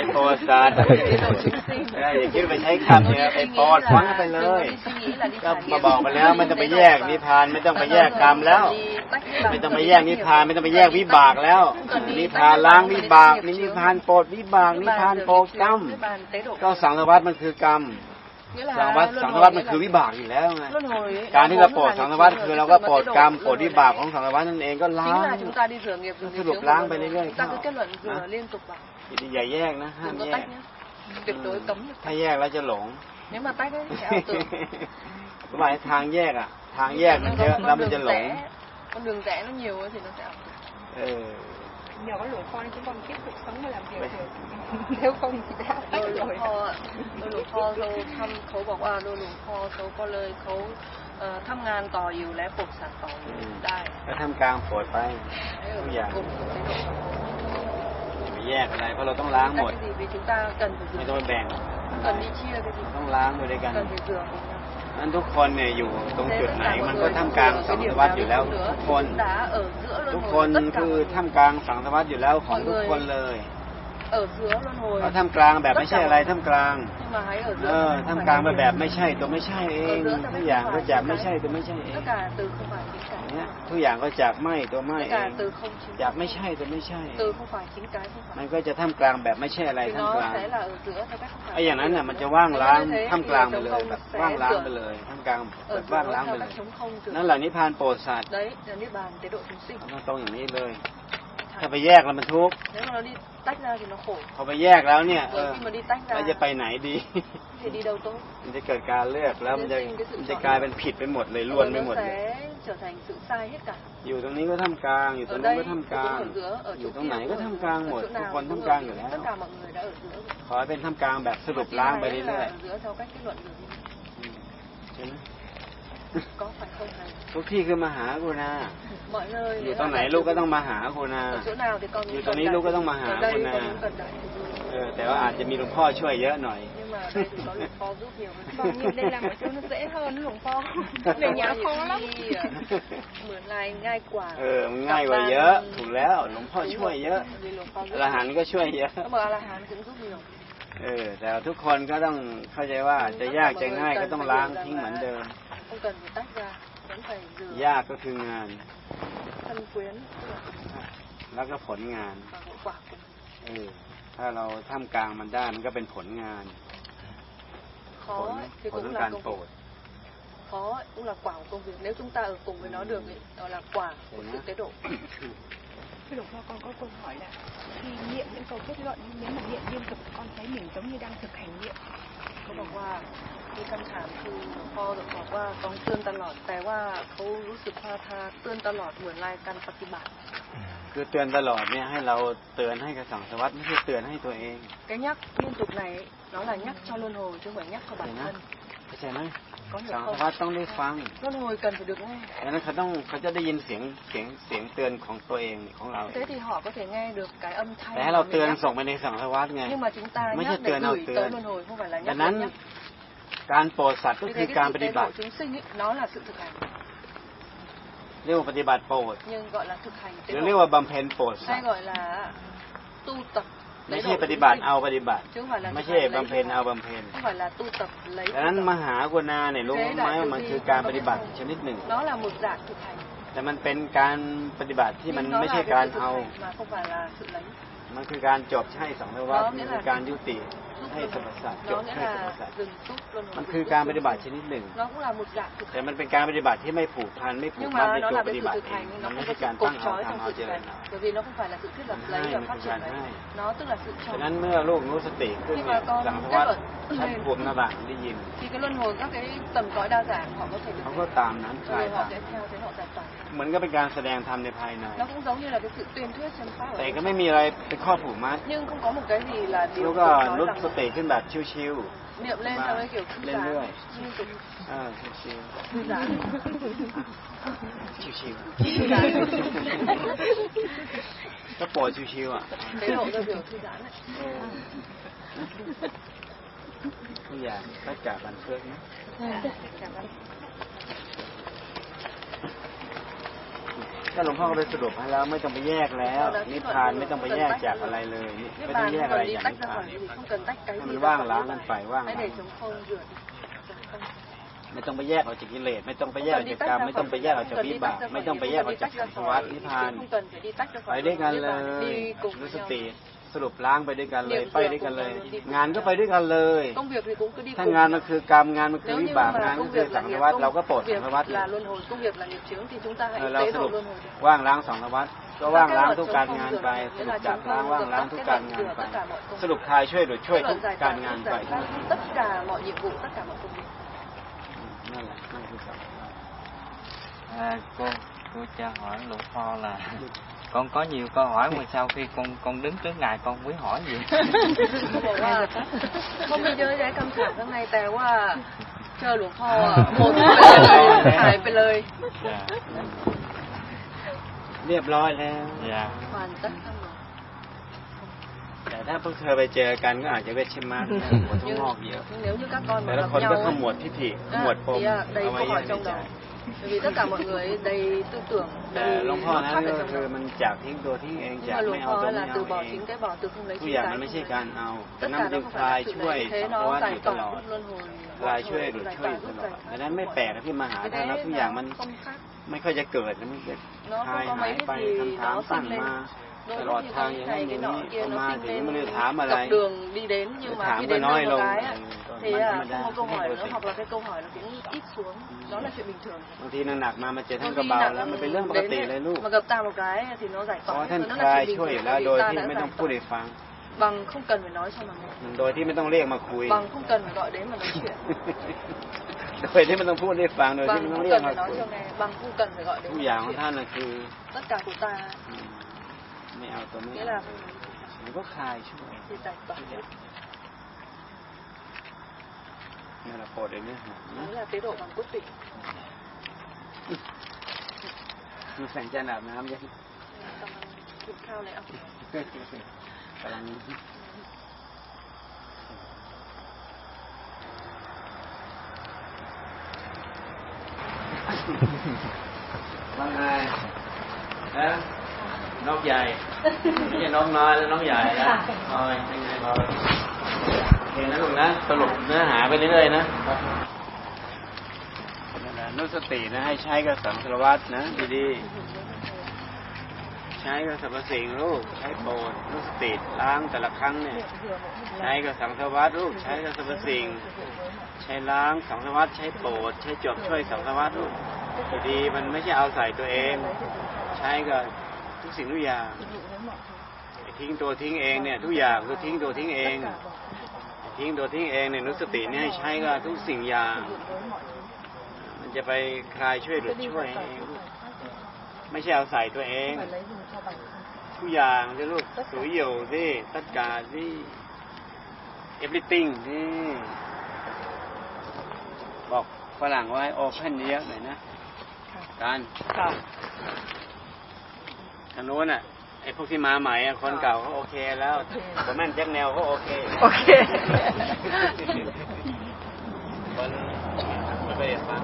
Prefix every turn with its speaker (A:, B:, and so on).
A: ไปโปรดสัตว์อย่าคิดไปใช้คำเนี่ยไปโปรดฟังไปเลยก็มาบอกไปแล้วมันจะไปแยกนิพพานไม่ต้องไปแยกกรรมแล้ว ไม่ต้องไปแยกนิพพานไม่ต้องไปแยกวิบากแล้ว นิพพานล้างวิบากนิพพานโปรดวิบากนิพพานโปรดกรรมก็สังสารวัฏมันคือกรรมสังสารวัฏสังสารวัฏมันคือวิบากอยู่แล้วไงการที่เราโปรดสังสารวัฏคือเราก็โปรดกรรมโปรดวิบากของสังสารวัฏนั่นเองก็ล้าง
B: chính là chúng ta đi rửa nghiệp rửa nghiệp
A: Sửa
B: chướng
A: láng
B: rồi.
A: ไปเรื่อยๆ
B: chúng ta cứ
A: เข้า
B: kết luận rửa
A: Hả?
B: liên tục vào
A: อย่าแยกนะห้าม
B: đừng có
A: แยก
B: tách nhé tuyệt đối cấm được
A: ถ้าแยกแล้วจะหลง
B: nếu mà tách ấy sẽ ảo tưởng
A: หมายทางแยกอะ ทางแยกมัน
B: Nó
A: เย
B: có
A: อะ
B: con
A: แล้วมันจะ
B: đường
A: หลง
B: rẽ con đường rẽ nó nhiều ấy thì nó sẽ ảo tưởng
A: เออ
C: nhờ có lụa kho nên chúng con tiếp tục sống và làm việc được nếu không thì đã
B: โด
C: tách
B: ยหลวง
C: rồi
B: พ่ออะโดยหลวงพ่อเราทำเขาบอกว่าโดยหลวงพ่อเขาก็เลยเขาเอ่อทำงานต่ออยู่และปลูกสัตว์ต่ออยู่ได้
A: ก็ทำกลางโปรดไป
B: ให้ ở
A: Dạ.
B: cùng một chế độ
A: อย่าไป แยกอะไรเพราะเราต้องล้างหมด
B: Tách cái gì vì chúng ta cần phải
A: ไม่
B: rửa
A: ต้องไปแบ่ง
B: cần đi chia cái gì
A: ต้องล้างไปด้วยกัน
B: cần phải rửa cùng nhau
A: นั้นทุกคนเนี่ยอยู่ตรงจุดไหนมันก็ท่ามกลางสังสารวัฏอยู่แล้วทุกคน
B: đã ở giữa
A: ทุก
B: luân
A: คน
B: hồi tất cả
A: คือ
B: mọi người
A: ท่ามกลางสังสารวัฏอยู่แล้วของทุกคนเลย
B: ở giữa luân hồi
A: เราท่ามกลางแบบไม่ใช่อะไรท่ามกลาง
B: nhưng mà hãy ở
A: เอ
B: giữa
A: อท่ามกลางแบบแบบไม่ใช่ตัวไม่ใช่เองทุกอย่างก็จากไม่ใช่ตัวไม่ใช่เอง
B: tất cả từ không phải chính
A: อย่าง
B: cái
A: เงี้ยทุกอย่างก็จากไม่ตัวไม่
B: tất
A: เอ
B: cả
A: ง
B: từ không chính
A: จากไม่ใช่ตัวไม่ใช่
B: từ không phải chính cái không
A: มัน
B: phải
A: ก็จะท่ามกลางแบบไม่ใช่อะไร
B: thì
A: ท่ามก
B: nó
A: ลาง
B: sẽ là ở giữa theo cách không
A: ไอ้
B: phải
A: อย่างนั้นน่ะมันจะว่างล้างท่ามกลางไปเลยแบบว่างล้างไปเลยท่ามกลางแบ
B: ở
A: บว่าง
B: giữa
A: ล้างไป
B: theo
A: เล
B: cách
A: ย
B: chống không từ
A: นั่นแหละนิพพานโปรดสัตว์
B: đấy là niết bàn chế độ chúng sinh
A: มันตรงอย่างนี้เลย ถ้าไปแยกแล้วมันทุกข์
B: nếu mà nó đi tách ra thì nó khổ
A: พอไปแยกแล้วเนี่ยเอ
B: rồi
A: อ
B: khi mà đi tách
A: เรา
B: ra
A: จะไปไหนดี
B: thì đi đâu tốt
A: มันจะเกิดการเลือกแล้วมันจะมันจะกลายเป็นผิดไปหมดเลยล้วน
B: Rồi
A: ไป
B: nó
A: หมดเลย
B: sẽ trở thành sự sai hết cả
A: อยู่ตรงนี้ก็ท่ามกลาง อยู่ตร
B: ở
A: งนู้น
B: đây
A: ก็ท่ามกลาง
B: ở giữa ở
A: อ
B: chỗ
A: ยู่ตรง
B: kia
A: ไหนก็
B: ở-
A: ท่ามกลางหมด
B: ở chỗ
A: ทุก
B: nào
A: คน
B: cũng
A: ท่าม
B: ở
A: กลางอยู่แล้ว
B: tất cả mọi người đã ở giữa rồi.
A: ขอให้เป็นท่ามกลางแบบสรุป
B: Thì
A: ล้างไป
B: hãy là
A: เรื่อย
B: ở giữa theo cách kết luận được
A: ๆอืมใช่ไหม
B: có phải không thầy
A: ทุกที่คือมาหากูนา
B: mọi nơi
A: อยู่
B: nếu
A: ตรง
B: là
A: ไหน
B: đại
A: ลูกก็
B: từ-
A: ต้องมาหากูนา
B: ở chỗ nào thì con
A: Như
B: cũng
A: tao
B: cần
A: nghĩ
B: đại
A: lúc có
B: từ.
A: ต้องมาหา
B: ở đây
A: con
B: con
A: nè.
B: cũng cần đại từ.
A: เออแต่ว่าอาจจะมีหลวงพ่อช่วยเยอะหน่อย
B: nhưng mà ở đây thì có lục kho giúp nhiều hơn
C: còn nhìn đây làm ở chỗ nó dễ hơn lủng kho về nhà khó lắm
B: เหมือนลายง่ายกว่า
A: เออมันง่ายกว่าเยอะ ถูกแล้วหลวงพ่อช่วยเยอะ
B: vì lục kho
A: อ
B: giúp
A: รหันต์ก็ช่วยเยอะ
B: các bậc a la hán cũng giúp nhiều
A: เออแต่ว่าทุกคนก็ต้องเข้าใจว่าจะยากจะง่ายก็ต้องล้างทิ้งเหมือนเดิม
B: không cần phải tách ra vẫn phải rửa
A: ยากก็คืองาน
B: thân quyến
A: แล้วก็ผลงาน
B: và hậu quả của
A: เออ ถ้าเราท่ามกลางมันได้มันก็เป็นผลงาน ผ
B: khó
A: ล
B: ấy, thì
A: ผลข
B: cũng
A: อง
B: là
A: การ
B: công
A: โปร
B: việc
A: ด
B: khó ấy, cũng là quả của công việc nếu chúng ta ở cùng với nó được ấy, đó là quả của sự tế độ
C: Thưa Lục Kho, con có câu hỏi là khi niệm những câu kết luận nếu mà niệm liên tục con thấy mình giống như đang thực hành niệm
B: เขาบอกว่า มีคำถามคือพอบอกว่าต้องเตือนตลอด แต่ว่าเขารู้สึกว่าทาเตือนตลอดเหมือนรายการปฏิบัติ
A: คือเตือนตลอดเนี่ยให้เราเตือนให้กับสังสารวัตไม่ใช่เตือนให้ตัวเอง
B: cái nhắc liên tục này nó là nhắc cho luân hồi chứ không phải nhắc cho bản
A: Vậy
B: thân
A: เข้าใจไหม
B: có
A: สั
B: hiểu
A: งสาร
B: không
A: วัตต้องได้ฟัง
B: luân hồi cần phải được nghe
A: ดังนั้นเขาต้องเขาจะได้ยินเสียงเสียงเสียงเตือนของตัวเองของเรา
B: thế thì họ có thể nghe được cái âm thanh
A: แต่ให้
B: mà
A: เรา
B: mình
A: เตือน
B: nhắc.
A: ส่งไปในสังสารวัตไง
B: nhưng mà chúng ta
A: ไม่ใช่
B: nhắc
A: เตือน
B: để
A: เอา
B: gửi
A: เตือน
B: tới luân hồi không phải là
A: ดั
B: nhắc
A: งนั้น
B: để nhắc
A: การโปรดสัตว์ก็
B: vì
A: คือ
B: thế
A: การ
B: cái
A: ป
B: sự
A: ฏิ
B: tế
A: บั
B: độ
A: ติ
B: chúng sinh ấy, nó là sự thực hành
A: เรียกว่าปฏิบัติโปรด
B: nhưng gọi là thực hành
A: ห
B: tế
A: รือเรียก
B: độ
A: ว่าบำเพ็ญโปรดสัต
B: hay
A: ว์
B: gọi là tu tập
A: ไม่
B: tế
A: ใช่
B: độ
A: ป
B: chúng
A: ฏิบัติ
B: sinh.
A: เอาปฏิบัติ
B: chứ không phải là
A: ไม่
B: thực
A: ใช่
B: hành lấy
A: บำเพ็ญ
B: thực
A: เอา
B: hành.
A: บำเพ็ญ
B: không phải là tu tập lấy
A: ดังนั้น
B: tu
A: ม
B: tập.
A: หากรุณาเนี่ยรู้ไหมว่ามันคือการปฏิบัติชนิดหนึ่ง
B: nó là một dạng thực hành
A: แต่มันเป็นการปฏิบัติที่มัน
B: nhưng nó
A: ไม่
B: là
A: ใช่
B: cái
A: การ
B: sự thực
A: เอา
B: hành mà không phải là sự lấy
A: มันคือการจบให้สังสารวัต
B: nó
A: มัน
B: nghĩa
A: คือ
B: là
A: การยุติ
B: giúp
A: ให้
B: luân
A: สรรพ
B: hồi.
A: สัตว์จ
B: nó
A: บ
B: nghĩa
A: ให้สรรพ
B: là
A: สัตว์
B: dừng túc luân hồi
A: มัน
B: dừng
A: คือ
B: túc
A: การ
B: luân
A: ปฏิบัติ
B: hồi.
A: ชนิดหนึ่ง
B: nó cũng là một dạng thực
A: แต่
B: hành
A: มันเป็นการปฏิบัติที่ไม่ผูกพันไม่ผูก
B: nhưng
A: มัด
B: mà
A: ใน
B: nó
A: ตัว
B: là
A: ป
B: cái
A: ฏิ
B: sự
A: บัติ
B: thực
A: เอง
B: hành
A: มั
B: nó
A: นไม่
B: không
A: ใช่
B: có
A: การ
B: sự
A: ตั้
B: cột
A: งเอา
B: trói
A: ทำ
B: trong
A: เอา
B: sự
A: เจ
B: thực
A: ริญ
B: hành
A: เอา
B: bởi vì nó không phải là sự thiết lập
A: Mình
B: lấy
A: hay,
B: và
A: mình
B: phát
A: không
B: triển
A: phải
B: lấy
A: hay.
B: nó tức là sự
A: ฉะ
B: tròn
A: นั้นเมื่อลูกรู้สติขึ้น
B: khi
A: เนี่ย
B: mà con
A: สังสาร
B: kết
A: วัต
B: luận
A: ชั้น
B: lên
A: บวกนาบางได้ยิน
B: thì cái luân hồi các cái tầng cõi đa dạng họ có thể được
A: เขาก็
B: nghe.
A: ตามนั้นคลาย
B: rồi
A: เหมือนก็เป็นการแสดงธรรมในภายใน
B: nó cũng giống như là cái sự tuyên thuyết chân pháp ở
A: แต่
B: bên
A: ก็
B: trong.
A: ไม่มีอะไรเป็นข้อผูกมัด
B: nhưng không có một cái gì là
A: แล้
B: điều
A: วก็
B: cột trói
A: รู้
B: ràng
A: สติขึ้นแบบชิว
B: niệm lên
A: Mà
B: theo cái kiểu thư
A: lên
B: giãn
A: lưỡi.
B: liên tục
A: ๆเออชิว
B: thư giãn
A: ๆชิว
B: thư giãn
A: ๆก็โปรดชิวๆอะ
B: tế độ theo kiểu thư giãn này
A: ทุกอย่างก็จากบันเทิงนะก็ก็ หลวงพ่อก็ไปสรุปให้แล้วไม่ต้องไปแยกแล้วนิพพานไม่ต้องไปแยกจากอะไรเลยไม่ต้องแยกอะไรจากนิพพานให้มันว่างล้างกันไปว่างไม่ต้องไปแยกออกจากกิเลสไม่ต้องไปแยกออกจากกรรมไม่ต้องไปแยกออกจากวิบากไม่ต้องไปแยกออกจากสังสารวัฏนิพพานไปด้วยกันเลยรู้สติ สรุปล้างไปด้วยกันเลย
B: เดี๋ยว
A: ไปด้วยกันเลย
B: เดี๋ยว
A: งานก็ไปด้วยกันเลย
B: công việc thì cũng cứ đi
A: ถ้า
B: cùng
A: งานมันคือกรรมงานมันคือ
B: nếu
A: วิ
B: như
A: บาก
B: mà
A: งานก็
B: công
A: คือ
B: việc
A: สั
B: là
A: ง
B: nghiệp
A: สารวัฏ
B: công
A: เราก็โปรดสั
B: việc
A: งสารวัฏ
B: là luân hồi công việc là nghiệp chướng thì chúng ta
A: เอ
B: hãy
A: อเรา
B: tế
A: ส
B: độ
A: รุป
B: luân hồi
A: ว่างล้างสังสารวัฏก็ว่างล้างทุกการงานไปสรุปจับล้างว่างล้างทุกการงานไปสรุปคลายช่วยหรือช่วย
B: Tức
A: ทุ
B: là
A: ก
B: giải
A: การ
B: tỏa
A: งาน
B: tất
A: ไป
B: giải pháp tất cả mọi nhiệm vụ tất cả mọi công việc
A: นั่นแหละนั่นคือสังสารวัฏ
D: À, cô cô cho hỏi Lục Pho là con có nhiều câu hỏi mà sau khi con con đứng trước ngài con không biết hỏi gì
B: เขาบอกว่าเขามีเยอะแยะคำถามข้างในแต่ว่าเจอหลวงพ่ออะหมดไปเลยหายไปเลย
D: dạ
A: เรียบร้อยแล้ว
D: dạ
B: hoàn tất xong rồi
A: แต่ถ้าพวกเธอไปเจอกันก็อาจจะเวชมากหัวท้องงอกเยอะ
B: nhưng nếu như các con
A: แต่
B: mà
A: ละ
B: gặp
A: คนก็
B: nhau
A: ข
B: ấy,
A: มวดทิฏฐิขมวดปม
B: thì à, đầy
A: เอาไว้
B: câu
A: เย
B: hỏi
A: อะ ใน
B: trong
A: ใจ
B: đầu bởi vì tất cả mọi người ấy đầy tư tưởng
A: แต่
B: đầy
A: หลวงพ่อนั้น
B: phát
A: ก็
B: ở trong
A: คือ
B: đầu
A: มันจากทิ้งตัวทิ้งเอง
B: nhưng
A: จาก
B: mà
A: ไม่
B: luồng
A: เอา
B: kho
A: ตัว
B: là
A: ไม่
B: từ
A: เอา
B: bỏ
A: เอง
B: chính cái bỏ từ không lấy
A: ทุก
B: chính
A: อย่าง
B: cái
A: มันไม่
B: không
A: ใช่
B: lấy.
A: การเอาแต่
B: tất
A: นั้น
B: cả
A: มันจึ
B: nó
A: ง
B: không
A: คลาย
B: phải là
A: ช่วย
B: thế
A: สังสาร
B: nó
A: วัฏอ
B: giải
A: ยู่ตล
B: tỏa
A: อด
B: luân hồi
A: คลายช่วยหรือ
B: giải
A: ช่วย
B: tỏa
A: อยู่ต
B: giúp
A: ลอด
B: giải
A: ดั
B: thoát
A: งนั้นไม่แปลกที่มาหา
B: cái
A: ท่านแล้ว
B: đấy
A: ทุกอย่าง
B: là
A: มัน
B: không khác
A: ไม่ค่อยจะเกิดนะมันจะ
B: nó
A: คลาย
B: không có
A: หาย
B: mấy
A: ไป
B: cái gì
A: คำถาม
B: nó
A: ตั้ง
B: sinh lên
A: มา
B: đôi
A: ต
B: lúc
A: ลอด
B: như
A: ทาง
B: có
A: อย่าง
B: cái
A: นั้น
B: này
A: อย่าง
B: cái
A: นี้
B: nọ kia
A: เอา
B: nó
A: มา
B: sinh
A: ถึง
B: lên
A: ไม่ได้ถามอะไร
B: dọc đường đi đến nhưng
A: ถาม
B: mà khi
A: ก็
B: đến
A: น้อย
B: nơi
A: ล
B: một
A: ง
B: cái á,
A: เอ
B: thì
A: อ
B: à,
A: มันธรรม
B: không
A: ดา
B: có câu hỏi
A: ปก
B: nữa
A: ติ
B: hoặc là cái câu hỏi nó cũng ít xuống đó là chuyện bình thường
A: บางทีหนักๆมามาเจอท่าน
B: Đôi
A: ก็
B: khi
A: เบา
B: nặng
A: แล้ว
B: lắm
A: มันเป็นเรื่องปกติ
B: đến
A: เลย
B: ấy,
A: ลูก
B: mà gặp ta một cái thì nó giải
A: เพ
B: tỏa
A: ราะ
B: hết
A: ท่าน
B: rồi, nó
A: คลา
B: là
A: ย
B: chuyện
A: ช่วย
B: bình
A: อยู่
B: thường
A: แล้ว
B: bởi
A: โดย
B: vì ta
A: ที่
B: đã
A: ไม่ต้อง
B: giải
A: พูด
B: tỏa
A: ให้ฟัง
B: bằng không cần phải nói cho mà nghe
A: โดยที่ไม่ต้องเรียกมาคุย
B: bằng không cần phải gọi đến mà nói chuyện
A: โดยที่ไม่ต้องพูดให้ฟังโดยที่
B: bằng
A: ไม่ต้อง
B: không
A: เรียก
B: cần
A: มา
B: phải nói
A: คุย
B: cho nghe bằng không cần phải gọi
A: ทุ
B: đến
A: ก
B: mà
A: อย่าง
B: nói
A: ของ
B: chuyện
A: ท่านน่ะคือ
B: tất cả của ta
A: อืมไม่เอาตัวไม่
B: nghĩa
A: เอา
B: là
A: มันก็คลายช่วย
B: thì giải tỏa
A: ทุ กอย่างนี่แหละโปรดเองเนี่ยนะ
B: đấy là chế độ bằng cốt tịch
A: มีแสงจันทร์อาบน้ำยัง
B: กำลังกินข้าวแล้ว
A: กำลังว่าไงนะนกใหญ่ไม่ใช่นกน้อยแล้วนกใหญ่นะพอยยังไงพอยโอ เคนะลูกนะ สรุปเนื้อหาไปเรื่อยๆนะนู่นสตินะ ให้ใช้กับสังสารวัตรนะดีๆ ใช้กับสรรพสิ่งลูกใช้โปรดนุสติล้างแต่ละครั้งเนี่ย ใช้กับสังสารวัตรลูกใช้กับสรรพสิ่ง ใช้ล้างสังสารวัตรใช้โปรดใช้จบช่วยสังสารวัตรลูกดีๆมันไม่ใช่เอาใส่ตัวเอง ใช้กับทุกสิ่งทุกอย่างทิ้งตัวทิ้งเองเนี่ย ทุกอย่างคือทิ้งตัวทิ้งเอง ทิ้งตัวทิ้งเองเนี่ยนุสติเนี่ยให้ใช้กับทุกสิ่งอย่างมันจะไปคลายช่วยหรือช่วยเองลูกไม่ใช่เอาใส่ตัวเองทุกอย่างที่ลูกสูอยู่สิตัดกาสิ everything นี่บอกฝรั่งว่าให้โอเพนเยอะหน่อยนะการ
C: ค่ะ
A: ทางโน้นอะ ไอ้พวกที่มาใหม่คนเก่าก็โอเคแล้วผมแม่นแจ็คแนวก็โอเค
C: โอเค
A: คนไม่ไปฟัง